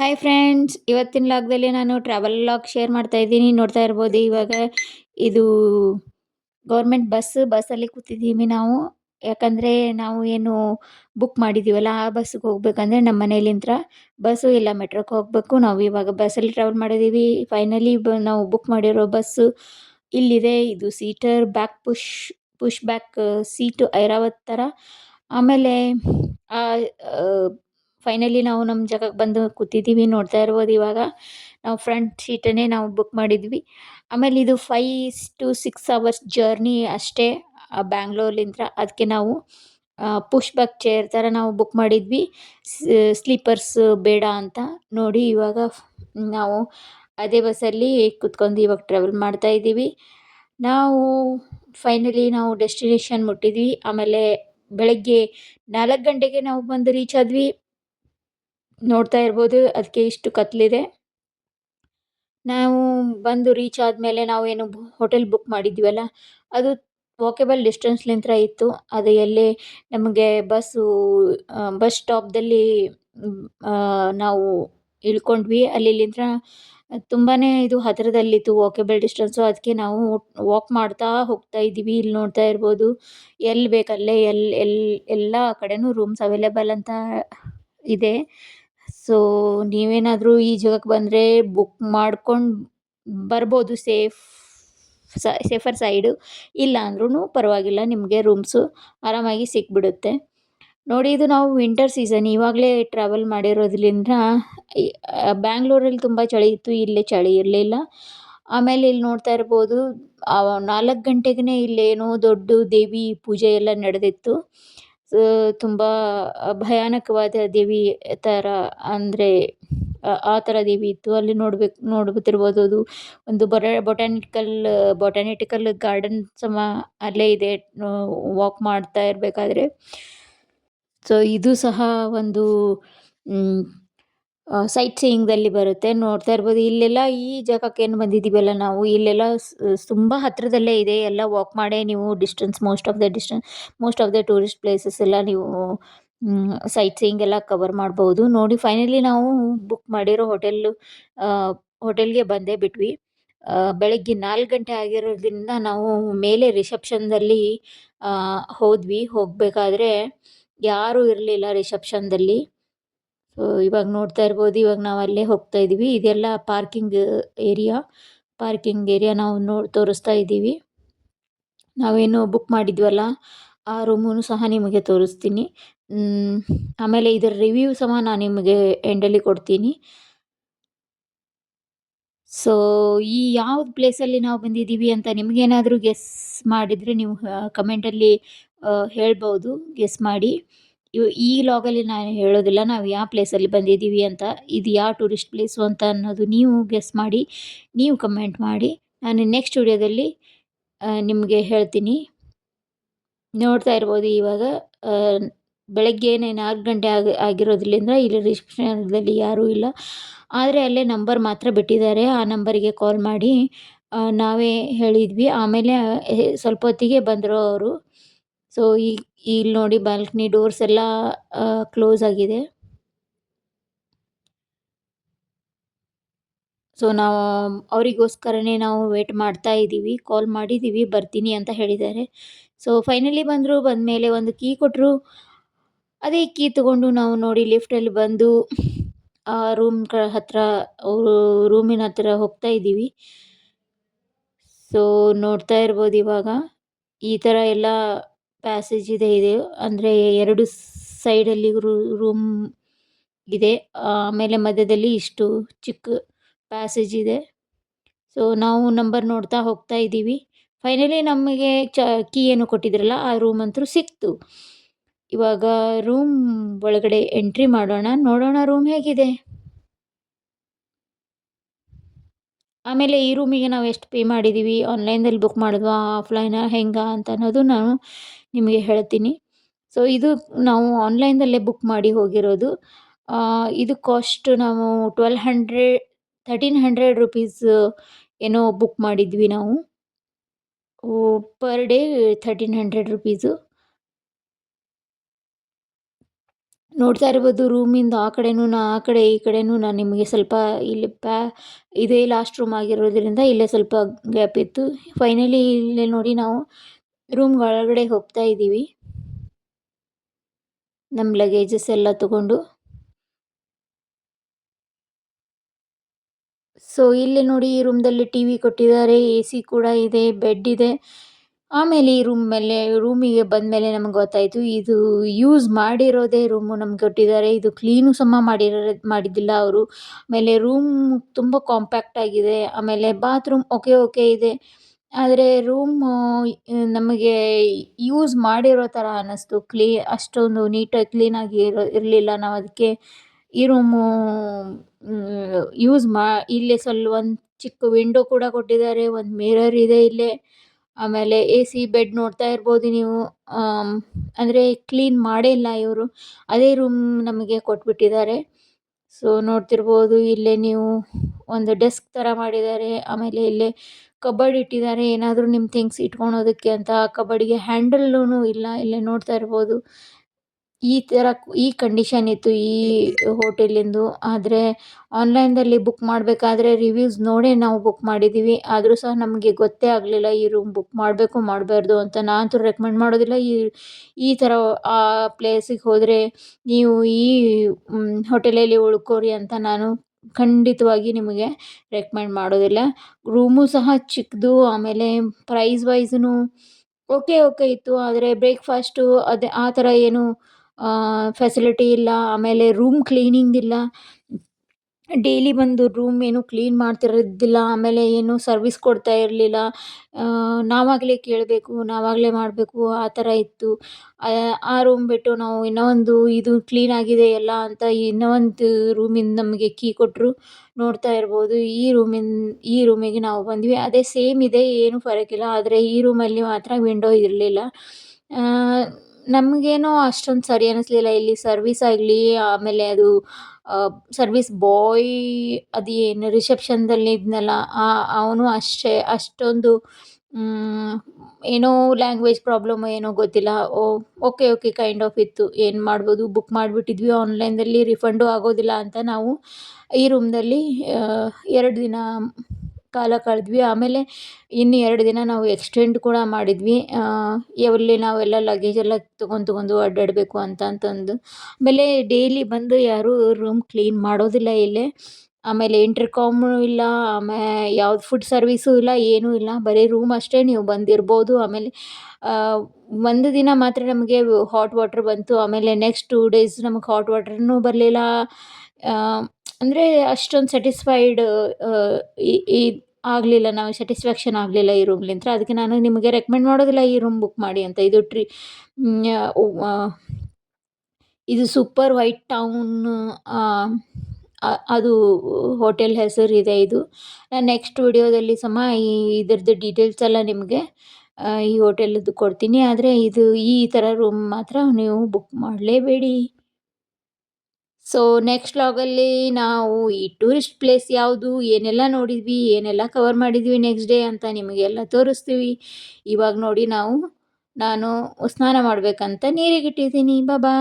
Hi friends ಇವತ್ತಿನ ಲಾಗ್ದಲ್ಲಿ ನಾನು travel log share ಮಾಡ್ತಾ ಇದ್ದೀನಿ. ನೋಡ್ತಾ ಇರ್ಬೋದು, ಇವಾಗ ಇದು ಗೌರ್ಮೆಂಟ್ ಬಸ್ ಬಸ್ಸಲ್ಲಿ ಕೂತಿದ್ದೀವಿ ನಾವು. ಯಾಕಂದರೆ ನಾವು ಏನು ಬುಕ್ ಮಾಡಿದ್ದೀವಲ್ಲ ಆ ಬಸ್ಸಿಗೆ ಹೋಗ್ಬೇಕಂದ್ರೆ ನಮ್ಮ ಮನೇಲಿಂತ್ರ ಬಸ್ಸು ಇಲ್ಲ ಮೆಟ್ರೋಕ್ಕೆ ಹೋಗಬೇಕು. ನಾವು ಇವಾಗ ಬಸ್ಸಲ್ಲಿ ಟ್ರಾವೆಲ್ ಮಾಡಿದ್ದೀವಿ ಫೈನಲಿ ಬ, ನಾವು ಬುಕ್ ಮಾಡಿರೋ ಬಸ್ಸು ಇಲ್ಲಿದೆ. ಇದು seater back push push back seat Airavat ಥರ ಆಮೇಲೆ ಫೈನಲಿ ನಾವು ನಮ್ಮ ಜಾಗಕ್ಕೆ ಬಂದು ಕೂತಿದ್ದೀವಿ ನೋಡ್ತಾ ಇರ್ಬೋದು ಇವಾಗ. ನಾವು ಫ್ರಂಟ್ ಸೀಟನ್ನೇ ನಾವು ಬುಕ್ ಮಾಡಿದ್ವಿ. ಆಮೇಲೆ ಇದು five to six hours journey ಅಷ್ಟೇ ಬ್ಯಾಂಗ್ಳೂರ್ಲಿಂದ ಅದಕ್ಕೆ ನಾವು ಪುಷ್ ಬ್ಯಾಕ್ ಚೇರ್ ಥರ ನಾವು ಬುಕ್ ಮಾಡಿದ್ವಿ. ಸ್ಲೀಪರ್ಸ್ ಬೇಡ ಅಂತ ನೋಡಿ ಇವಾಗ ನಾವು ಅದೇ ಬಸ್ಸಲ್ಲಿ ಕುತ್ಕೊಂಡು ಇವಾಗ ಟ್ರಾವೆಲ್ ಮಾಡ್ತಾ ಇದ್ದೀವಿ. ನಾವು ಫೈನಲಿ ನಾವು ಡೆಸ್ಟಿನೇಷನ್ ಮುಟ್ಟಿದ್ವಿ. ಆಮೇಲೆ ಬೆಳಗ್ಗೆ ನಾಲ್ಕು ಗಂಟೆಗೆ ನಾವು ಬಂದು ರೀಚ್ ಆದ್ವಿ. ನೋಡ್ತಾ ಇರ್ಬೋದು, ಅದಕ್ಕೆ ಇಷ್ಟು ಕತ್ಲಿದೆ. ನಾವು ಬಂದು ರೀಚ್ ಆದಮೇಲೆ ಏನು ಹೋಟೆಲ್ ಬುಕ್ ಮಾಡಿದ್ವಲ್ಲ, ಅದು ವಾಕೆಬಲ್ ಡಿಸ್ಟೆನ್ಸ್ಲಿಂತ ಇತ್ತು. ಅದು ಎಲ್ಲಿ ನಮಗೆ ಬಸ್ಸು ಬಸ್ ಸ್ಟಾಪ್ದಲ್ಲಿ ನಾವು ಇಳ್ಕೊಂಡ್ವಿ. ಅಲ್ಲಿಲಿಂತ್ರ ತುಂಬಾ ಇದು ಹತ್ತಿರದಲ್ಲಿತ್ತು ವಾಕೆಬಲ್ ಡಿಸ್ಟೆನ್ಸು ಅದಕ್ಕೆ ನಾವು ವಾಕ್ ಮಾಡ್ತಾ ಹೋಗ್ತಾ ಇದ್ದೀವಿ. ಇಲ್ಲಿ ನೋಡ್ತಾ ಇರ್ಬೋದು ಎಲ್ಲಿ ಬೇಕಲ್ಲೇ ಎಲ್ಲಿ ಎಲ್ಲಿ ಎಲ್ಲ ಕಡೆನೂ ರೂಮ್ಸ್ ಅವೈಲೇಬಲ್ ಅಂತ ಇದೆ. ಸೊ ನೀವೇನಾದರೂ ಈ ಜಾಗಕ್ಕೆ ಬಂದರೆ ಬುಕ್ ಮಾಡ್ಕೊಂಡು ಬರ್ಬೋದು ಸೇಫ್ ಸೇಫರ್ ಸೈಡು ಇಲ್ಲ ಅಂದ್ರೂ ಪರವಾಗಿಲ್ಲ, ನಿಮಗೆ ರೂಮ್ಸು ಆರಾಮಾಗಿ ಸಿಕ್ಬಿಡುತ್ತೆ. ನೋಡಿ, ಇದು ನಾವು ವಿಂಟರ್ ಸೀಸನ್ ಇವಾಗಲೇ ಟ್ರಾವೆಲ್ ಮಾಡಿರೋದ್ರಿಂದ ಬ್ಯಾಂಗ್ಳೂರಲ್ಲಿ ತುಂಬ ಚಳಿ ಇತ್ತು, ಇಲ್ಲೇ ಚಳಿ ಇರಲಿಲ್ಲ. ಆಮೇಲೆ ಇಲ್ಲಿ ನೋಡ್ತಾ ಇರ್ಬೋದು ನಾಲ್ಕು ಗಂಟೆಗೇ ಇಲ್ಲೇನೋ ದೊಡ್ಡ ದೇವಿ ಪೂಜೆ ಎಲ್ಲ ನಡೆದಿತ್ತು. ತುಂಬ ಭಯಾನಕವಾದ ದೇವಿ ಥರ ಅಂದರೆ, ಆ ಥರ ದೇವಿ ಇತ್ತು. ಅಲ್ಲಿ ನೋಡ್ಬೇಕು ನೋಡ್ತಿರ್ಬೋದು ಅದು. ಒಂದು ಬೊಟ ಬೊಟಾನಿಕಲ್ ಬೊಟ್ಯಾನಿಟಿಕಲ್ ಗಾರ್ಡನ್ ಸಮ ಅಲ್ಲೇ ಇದೆ. ವಾಕ್ ಮಾಡ್ತಾ ಇರಬೇಕಾದ್ರೆ. ಸೊ ಇದು ಸಹ ಒಂದು ಸೈಟ್ ಸೀಯಿಂಗ್ದಲ್ಲಿ ಬರುತ್ತೆ. ನೋಡ್ತಾ ಇರ್ಬೋದು. ಇಲ್ಲೆಲ್ಲ ಈ ಜಾಗಕ್ಕೆ ಏನು ಬಂದಿದ್ದೀವಲ್ಲ ನಾವು? ಇಲ್ಲೆಲ್ಲ ತುಂಬ ಹತ್ತಿರದಲ್ಲೇ ಇದೆ. ಎಲ್ಲ ವಾಕ್ ಮಾಡೇ ನೀವು distance most of the distance most of the tourist places ಎಲ್ಲ ನೀವು ಸೈಟ್ ಸೀಯಿಂಗ್ ಎಲ್ಲ ಕವರ್ ಮಾಡ್ಬೋದು. ನೋಡಿ ಫೈನಲಿ ನಾವು ಬುಕ್ ಮಾಡಿರೋ ಹೋಟೆಲ್ಲು ಹೋಟೆಲ್ಗೆ ಬಂದೇ ಬಿಟ್ವಿ. ಬೆಳಗ್ಗೆ ನಾಲ್ಕು ಗಂಟೆ ಆಗಿರೋದ್ರಿಂದ ನಾವು ಮೇಲೆ ರಿಸೆಪ್ಷನ್ದಲ್ಲಿ ಹೋದ್ವಿ. ಹೋಗಬೇಕಾದ್ರೆ ಯಾರೂ ಇರಲಿಲ್ಲ ರಿಸೆಪ್ಷನ್ದಲ್ಲಿ ಸೊ ಇವಾಗ ನೋಡ್ತಾ ಇರ್ಬೋದು, ಇವಾಗ ನಾವು ಅಲ್ಲೇ ಹೋಗ್ತಾ ಇದ್ದೀವಿ ಇದೆಲ್ಲ ಪಾರ್ಕಿಂಗ್ ಏರಿಯಾ ಪಾರ್ಕಿಂಗ್ ಏರಿಯಾ ನಾವು ನೋಡಿ, ತೋರಿಸ್ತಾ ಇದ್ದೀವಿ ನಾವೇನು ಬುಕ್ ಮಾಡಿದ್ವಲ್ಲ, ಆ ರೂಮೂ ಸಹ ನಿಮಗೆ ತೋರಿಸ್ತೀನಿ. ಆಮೇಲೆ ಇದರ ರಿವ್ಯೂ ಸಹ ನಾನು ನಿಮಗೆ ಎಂಡಲ್ಲಿ ಕೊಡ್ತೀನಿ. ಸೊ ಈ ಯಾವ ಪ್ಲೇಸಲ್ಲಿ ನಾವು ಬಂದಿದ್ದೀವಿ ಅಂತ ನಿಮಗೇನಾದರೂ ಗೆಸ್ ಮಾಡಿದರೆ ನೀವು ಕಮೆಂಟಲ್ಲಿ ಹೇಳ್ಬೋದು. ಗೆಸ್ ಮಾಡಿ. ಈ ಲಾಗಲ್ಲಿ ನಾನು ಹೇಳೋದಿಲ್ಲ, ನಾವು ಯಾವ ಪ್ಲೇಸಲ್ಲಿ ಬಂದಿದ್ದೀವಿ ಅಂತ, ಇದು ಯಾವ ಟೂರಿಸ್ಟ್ ಪ್ಲೇಸು ಅಂತ ಅನ್ನೋದು ನೀವು ಗೆಸ್ ಮಾಡಿ, ನೀವು ಕಮೆಂಟ್ ಮಾಡಿ. ನಾನು ನೆಕ್ಸ್ಟ್ ವಿಡಿಯೋದಲ್ಲಿ ನಿಮಗೆ ಹೇಳ್ತೀನಿ. ನೋಡ್ತಾ ಇರ್ಬೋದು ಇವಾಗ ಬೆಳಗ್ಗೆನೇ ನಾಲ್ಕು ಗಂಟೆ ಆಗಿ, ಆಗಿರೋದ್ರಿಂದ ಇಲ್ಲಿ ರಿಸೆಪ್ಷನ್ದಲ್ಲಿ ಯಾರೂ ಇಲ್ಲ. ಆದರೆ ಅಲ್ಲೇ ನಂಬರ್ ಮಾತ್ರ ಬಿಟ್ಟಿದ್ದಾರೆ, ಆ ನಂಬರಿಗೆ ಕಾಲ್ ಮಾಡಿ ನಾವೇ ಹೇಳಿದ್ವಿ. ಆಮೇಲೆ ಸ್ವಲ್ಪ ಹೊತ್ತಿಗೆ ಬಂದರು ಅವರು. ಸೊ ಈ ಇಲ್ಲಿ ನೋಡಿ ಬಾಲ್ಕನಿ ಡೋರ್ಸ್ ಎಲ್ಲ ಕ್ಲೋಸ್ ಆಗಿದೆ. ಸೊ ನಾವು, ಅವರಿಗೋಸ್ಕರನೇ ನಾವು ವೇಟ್ ಮಾಡ್ತಾ ಇದ್ದೀವಿ ಕಾಲ್ ಮಾಡಿದ್ದೀವಿ ಬರ್ತೀನಿ ಅಂತ ಹೇಳಿದ್ದಾರೆ. ಸೊ ಫೈನಲಿ ಬಂದರು, ಬಂದಮೇಲೆ ಒಂದು ಕೀ ಕೊಟ್ಟರು ಅದೇ ಕೀ ತಗೊಂಡು ನಾವು ನೋಡಿ ಲಿಫ್ಟಲ್ಲಿ ಬಂದು, ಆ ರೂಮ್ ಹತ್ರ, ಅವರು ರೂಮಿನ ಹತ್ರ ಹೋಗ್ತಾ ಇದ್ದೀವಿ ಸೊ ನೋಡ್ತಾ ಇರ್ಬೋದು ಇವಾಗ. ಈ ಥರ ಎಲ್ಲ ಪ್ಯಾಸೇಜ್ ಇದೆ ಇದೆ. ಅಂದರೆ ಎರಡು ಸೈಡಲ್ಲಿ ರೂಮ್ ಇದೆ. ಆಮೇಲೆ ಮಧ್ಯದಲ್ಲಿ ಇಷ್ಟು ಚಿಕ್ಕ ಪ್ಯಾಸೇಜ್ ಇದೆ. ಸೊ ನಾವು ನಂಬರ್ ನೋಡ್ತಾ ಹೋಗ್ತಾ ಇದ್ದೀವಿ. ಫೈನಲಿ ನಮಗೆ ಚ ಕೀ ಏನು ಕೊಟ್ಟಿದ್ರಲ್ಲ, ಆ ರೂಮ್ ಅಂತೂ ಸಿಕ್ತು. ಇವಾಗ ರೂಮ್ ಒಳಗಡೆ ಎಂಟ್ರಿ ಮಾಡೋಣ. ನೋಡೋಣ ರೂಮ್ ಹೇಗಿದೆ. ಆಮೇಲೆ ಈ ರೂಮಿಗೆ ನಾವು ಎಷ್ಟು ಪೇ ಮಾಡಿದ್ದೀವಿ ಆನ್ಲೈನಲ್ಲಿ ಬುಕ್ ಮಾಡಿದ್ವಾ ಆಫ್ಲೈನ ಹೆಂಗೆ ಅಂತ ಅನ್ನೋದು ನಾನು ನಿಮಗೆ ಹೇಳ್ತೀನಿ. ಸೊ ಇದು ನಾವು ಆನ್ಲೈನ್ದಲ್ಲೇ ಬುಕ್ ಮಾಡಿ ಹೋಗಿರೋದು. ಇದು ಕಾಸ್ಟ್ ನಾವು twelve hundred thirteen hundred rupees ಏನೋ ಬುಕ್ ಮಾಡಿದ್ವಿ ನಾವು. Per day thirteen hundred rupees ನೋಡ್ತಾ ಇರ್ಬೋದು ರೂಮಿಂದ ಆ ಕಡೆನೂ ನಾ, ಆ ಕಡೆ ಈ ಕಡೆನೂ ನಾನು ನಿಮಗೆ ಸ್ವಲ್ಪ ಇಲ್ಲಿ ಪ್ಯಾ, ಇದೇ ಲಾಸ್ಟ್ ರೂಮ್ ಆಗಿರೋದ್ರಿಂದ ಇಲ್ಲೇ ಸ್ವಲ್ಪ ಗ್ಯಾಪ್ ಇತ್ತು. ಫೈನಲಿ ಇಲ್ಲೇ ನೋಡಿ ನಾವು ರೂಮ್ ಒಳಗಡೆ ಹೋಗ್ತಾ ಇದ್ದೀವಿ. ನಮ್ಮ ಲಗೇಜಸ್ ಎಲ್ಲ ತಗೊಂಡು. ಸೊ ಇಲ್ಲಿ ನೋಡಿ ಈ ರೂಮ್ದಲ್ಲಿ ಟಿ ವಿ ಕೊಟ್ಟಿದ್ದಾರೆ ಎ ಸಿ ಕೂಡ ಇದೆ ಬೆಡ್ ಇದೆ. ಆಮೇಲೆ ಈ ರೂಮ್ ಮೇಲೆ ರೂಮಿಗೆ ಬಂದಮೇಲೆ ನಮ್ಗೆ ಗೊತ್ತಾಯಿತು, ಇದು ಯೂಸ್ ಮಾಡಿರೋದೇ ರೂಮು ನಮ್ಗೆ ಕೊಟ್ಟಿದ್ದಾರೆ. ಇದು ಕ್ಲೀನು ಸಮ ಮಾಡಿರೋ ಮಾಡಿದ್ದಿಲ್ಲ ಅವರು. ಆಮೇಲೆ ರೂಮ್ ತುಂಬ ಕಾಂಪ್ಯಾಕ್ಟ್ ಆಗಿದೆ. ಆಮೇಲೆ ಬಾತ್ರೂಮ್ ಓಕೆ ಓಕೆ ಇದೆ. ಆದರೆ ರೂಮು ನಮಗೆ ಯೂಸ್ ಮಾಡಿರೋ ಥರ ಅನ್ನಿಸ್ತು. ಕ್ಲೀ ಅಷ್ಟೊಂದು ನೀಟಾಗಿ ಕ್ಲೀನಾಗಿ ಇರೋ, ಇರಲಿಲ್ಲ ನಾವು ಅದಕ್ಕೆ. ಈ ರೂಮು ಯೂಸ್ ಮಾ, ಇಲ್ಲೇ ಸ್ವಲ್ಪ ಒಂದು ಚಿಕ್ಕ ವಿಂಡೋ ಕೂಡ ಕೊಟ್ಟಿದ್ದಾರೆ, ಒಂದು ಮಿರರ್ ಇದೆ ಇಲ್ಲೇ. ಆಮೇಲೆ ಎ ಸಿ ಬೆಡ್ ನೋಡ್ತಾ ಇರ್ಬೋದು ನೀವು. ಅಂದರೆ ಕ್ಲೀನ್ ಮಾಡೇ ಇಲ್ಲ ಇವರು. ಅದೇ ರೂಮ್ ನಮಗೆ ಕೊಟ್ಬಿಟ್ಟಿದ್ದಾರೆ. ಸೊ ನೋಡ್ತಿರ್ಬೋದು ಇಲ್ಲೇ ನೀವು ಒಂದು ಡೆಸ್ಕ್ ಥರ ಮಾಡಿದ್ದಾರೆ. ಆಮೇಲೆ ಇಲ್ಲೇ ಕಬರ್ಡ್ ಇಟ್ಟಿದ್ದಾರೆ. ಏನಾದರೂ ನಿಮ್ಮ ಥಿಂಗ್ಸ್ ಇಟ್ಕೊಳೋದಕ್ಕೆ ಅಂತ. ಕಬಡ್ಡಿಗೆ ಹ್ಯಾಂಡಲ್ಲೂ ಇಲ್ಲ. ಇಲ್ಲೇ ನೋಡ್ತಾ ಇರ್ಬೋದು. ಈ ಥರ ಈ ಕಂಡೀಷನ್ ಇತ್ತು ಈ ಹೋಟೆಲಿಂದು. ಆದರೆ ಆನ್ಲೈನ್ದಲ್ಲಿ ಬುಕ್ ಮಾಡಬೇಕಾದ್ರೆ ರಿವ್ಯೂಸ್ ನೋಡೇ ನಾವು ಬುಕ್ ಮಾಡಿದ್ದೀವಿ ಆದರೂ ಸಹ ನಮಗೆ ಗೊತ್ತೇ ಆಗಲಿಲ್ಲ ಈ ರೂಮ್ ಬುಕ್ ಮಾಡಬೇಕು ಮಾಡಬಾರ್ದು ಅಂತ. ನಾನಂತೂ ರೆಕಮೆಂಡ್ ಮಾಡೋದಿಲ್ಲ. ಈ ಈ ಥರ ಆ ಪ್ಲೇಸಿಗೆ ಹೋದರೆ ನೀವು ಈ ಹೋಟೆಲಲ್ಲಿ ಉಳ್ಕೋರಿ ಅಂತ ನಾನು ಖಂಡಿತವಾಗಿ ನಿಮಗೆ ರೆಕಮೆಂಡ್ ಮಾಡೋದಿಲ್ಲ. ರೂಮು ಸಹ ಚಿಕ್ಕದು ಆಮೇಲೆ ಪ್ರೈಸ್ ವೈಸ್ನು ಓಕೆ ಓಕೆ ಇತ್ತು. ಆದರೆ ಬ್ರೇಕ್ಫಾಸ್ಟು ಅದೇ ಆ ಥರ ಏನು ಫೆಸಿಲಿಟಿ ಇಲ್ಲ, ಆಮೇಲೆ ರೂಮ್ ಕ್ಲೀನಿಂಗ್ ಇಲ್ಲ. ಡೈಲಿ ಬಂದು ರೂಮ್ ಏನು ಕ್ಲೀನ್ ಮಾಡ್ತಿರೋದಿಲ್ಲ, ಆಮೇಲೆ ಏನು ಸರ್ವಿಸ್ ಕೊಡ್ತಾ ಇರಲಿಲ್ಲ. ನಾವಾಗಲೇ ಕೇಳಬೇಕು, ನಾವಾಗಲೇ ಮಾಡಬೇಕು, ಆ ಥರ ಇತ್ತು. ಆ ರೂಮ್ ಬಿಟ್ಟು ನಾವು ಇನ್ನೊಂದು ಇದು ಕ್ಲೀನ್ ಆಗಿದೆ ಎಲ್ಲ ಅಂತ ಇನ್ನೊಂದು ರೂಮಿಂದ ನಮಗೆ ಕೀ ಕೊಟ್ಟರು ನೋಡ್ತಾ ಇರ್ಬೋದು. ಈ ರೂಮಿನ ಈ ರೂಮಿಗೆ ನಾವು ಬಂದ್ವಿ. ಅದೇ ಸೇಮ್ ಇದೆ, ಏನು ಫರಕಿಲ್ಲ ಆದರೆ ಈ ರೂಮಲ್ಲಿ ಮಾತ್ರ ವಿಂಡೋ ಇರಲಿಲ್ಲ. ನಮಗೇನೋ ಅಷ್ಟೊಂದು ಸರಿ ಅನ್ನಿಸ್ಲಿಲ್ಲ ಇಲ್ಲಿ ಸರ್ವಿಸ್ ಆಗಲಿ, ಆಮೇಲೆ ಅದು ಸರ್ವಿಸ್ ಬಾಯ್ ಅದು ಏನು ರಿಸೆಪ್ಷನ್ದಲ್ಲಿ ಇದ್ನಲ್ಲ ಅವನು ಅಷ್ಟೇ, ಅಷ್ಟೊಂದು ಏನೋ ಲ್ಯಾಂಗ್ವೇಜ್ ಪ್ರಾಬ್ಲಮ್ ಏನೋ ಗೊತ್ತಿಲ್ಲ. Oh okay okay kind of ಇತ್ತು. ಏನು ಮಾಡ್ಬೋದು? ಬುಕ್ ಮಾಡಿಬಿಟ್ಟಿದ್ವಿ. ಆನ್ಲೈನ್ದಲ್ಲಿ ರಿಫಂಡು ಆಗೋದಿಲ್ಲ ಅಂತ ನಾವು ಈ ರೂಮ್ದಲ್ಲಿ ಎರಡು ದಿನ ಕಾಲ ಕಳೆದ್ವಿ. ಆಮೇಲೆ ಇನ್ನು ಎರಡು ದಿನ ನಾವು ಎಕ್ಸ್ಟೆಂಡ್ ಕೂಡ ಮಾಡಿದ್ವಿ. ಎಲ್ಲಿ ನಾವೆಲ್ಲ ಲಗೇಜ್ ಎಲ್ಲ ತೊಗೊಂಡು ತೊಗೊಂಡು ಅಡ್ಡಾಡಬೇಕು ಅಂತ ಅಂತಂದು. ಆಮೇಲೆ ಡೈಲಿ ಬಂದು ಯಾರೂ ರೂಮ್ ಕ್ಲೀನ್ ಮಾಡೋದಿಲ್ಲ ಇಲ್ಲೇ. ಆಮೇಲೆ ಇಂಟರ್ಕಾಮು ಇಲ್ಲ, ಆಮೇ ಯಾವ್ದು ಫುಡ್ ಸರ್ವೀಸು ಇಲ್ಲ, ಏನೂ ಇಲ್ಲ. ಬರೀ ರೂಮ್ ಅಷ್ಟೇ ನೀವು ಬಂದಿರ್ಬೋದು. ಆಮೇಲೆ ಒಂದು ದಿನ ಮಾತ್ರ ನಮಗೆ ಹಾಟ್ ವಾಟ್ರ್ ಬಂತು. ಆಮೇಲೆ ನೆಕ್ಸ್ಟ್ ಟೂ ಡೇಸ್ ನಮಗೆ ಹಾಟ್ ವಾಟರ್ನೂ ಬರಲಿಲ್ಲ. ಅಂದರೆ ಅಷ್ಟೊಂದು ಸ್ಯಾಟಿಸ್ಫೈಡ್ ಈ ಆಗಲಿಲ್ಲ, ನಾವು ಸ್ಯಾಟಿಸ್ಫ್ಯಾಕ್ಷನ್ ಆಗಲಿಲ್ಲ ಈ ರೂಮ್ಲಿಂತ ಅದಕ್ಕೆ ನಾನು ನಿಮಗೆ ರೆಕಮೆಂಡ್ ಮಾಡೋದಿಲ್ಲ ಈ ರೂಮ್ ಬುಕ್ ಮಾಡಿ ಅಂತ. ಇದು ಟ್ರಿ ಇದು ಸೂಪರ್ ವೈಟ್ ಟೌನ್ ಅದು ಹೋಟೆಲ್ ಇದೆ ಇದು. ನಾನು ನೆಕ್ಸ್ಟ್ ವಿಡಿಯೋದಲ್ಲಿ ಸಮ ಈ ಇದರದ್ದು ಡೀಟೇಲ್ಸ್ ಎಲ್ಲ ನಿಮಗೆ ಈ ಹೋಟೆಲದ್ದು ಕೊಡ್ತೀನಿ. ಆದರೆ ಇದು ಈ ಥರ ರೂಮ್ ಮಾತ್ರ ನೀವು ಬುಕ್ ಮಾಡಲೇಬೇಡಿ. ಸೊ ನೆಕ್ಸ್ಟ್ ವ್ಲಾಗಲ್ಲಿ ನಾವು ಈ ಟೂರಿಸ್ಟ್ ಪ್ಲೇಸ್ ಯಾವುದು, ಏನೆಲ್ಲ ನೋಡಿದ್ವಿ, ಏನೆಲ್ಲ ಕವರ್ ಮಾಡಿದ್ವಿ ನೆಕ್ಸ್ಟ್ ಡೇ ಅಂತ ನಿಮಗೆಲ್ಲ ತೋರಿಸ್ತೀವಿ. ಇವಾಗ ನೋಡಿ ನಾವು, ನಾನು ಸ್ನಾನ ಮಾಡಬೇಕಂತ ನೀರಿಗಿಟ್ಟಿದ್ದೀನಿ ಬಾಬಾ